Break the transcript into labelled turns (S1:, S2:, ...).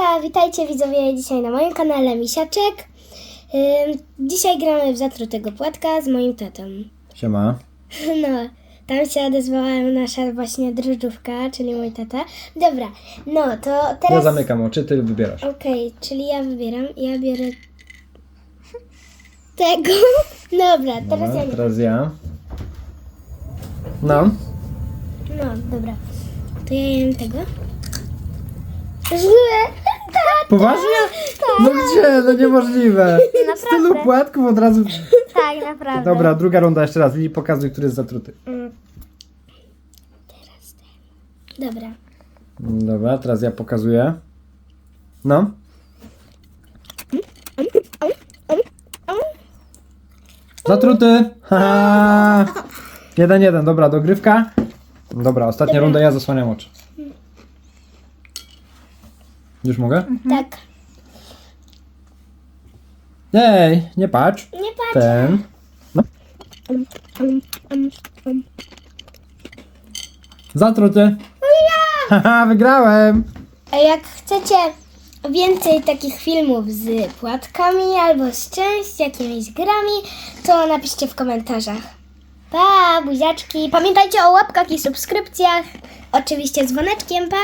S1: Hejka, witajcie widzowie dzisiaj na moim kanale Misiaczek. Dzisiaj gramy w zatrutego płatka z moim tatą.
S2: Siema.
S1: No, tam się odezwała nasza właśnie drożdżówka, czyli mój tata. Dobra, no to
S2: Ja
S1: teraz...
S2: zamykam oczy, ty wybierasz.
S1: Okej, czyli ja wybieram. Ja biorę tego. Dobra, teraz ja
S2: Dobra,
S1: nie.
S2: teraz ja. No.
S1: No, dobra. To ja jem tego. Złe! Tak,
S2: Poważnie? No gdzie? No niemożliwe. Z tylu płatków od razu.
S1: tak, naprawdę.
S2: Dobra, druga runda jeszcze raz. Lili, pokazuj, który jest zatruty.
S1: Mm. Teraz ten. Dobra.
S2: Dobra, teraz ja pokazuję. No. Zatruty! Haha. Jeden, jeden. Dobra, dogrywka. Dobra, ostatnia runda, ja zasłaniam oczy. Już mogę?
S1: Tak.
S2: Ej, nie patrz.
S1: Nie patrz.
S2: Ten. No. Zatruty. Haha, wygrałem.
S1: A jak chcecie więcej takich filmów z płatkami albo z czymś, z jakimiś grami, to napiszcie w komentarzach. Pa, buziaczki. Pamiętajcie o łapkach i subskrypcjach. Oczywiście dzwoneczkiem, pa!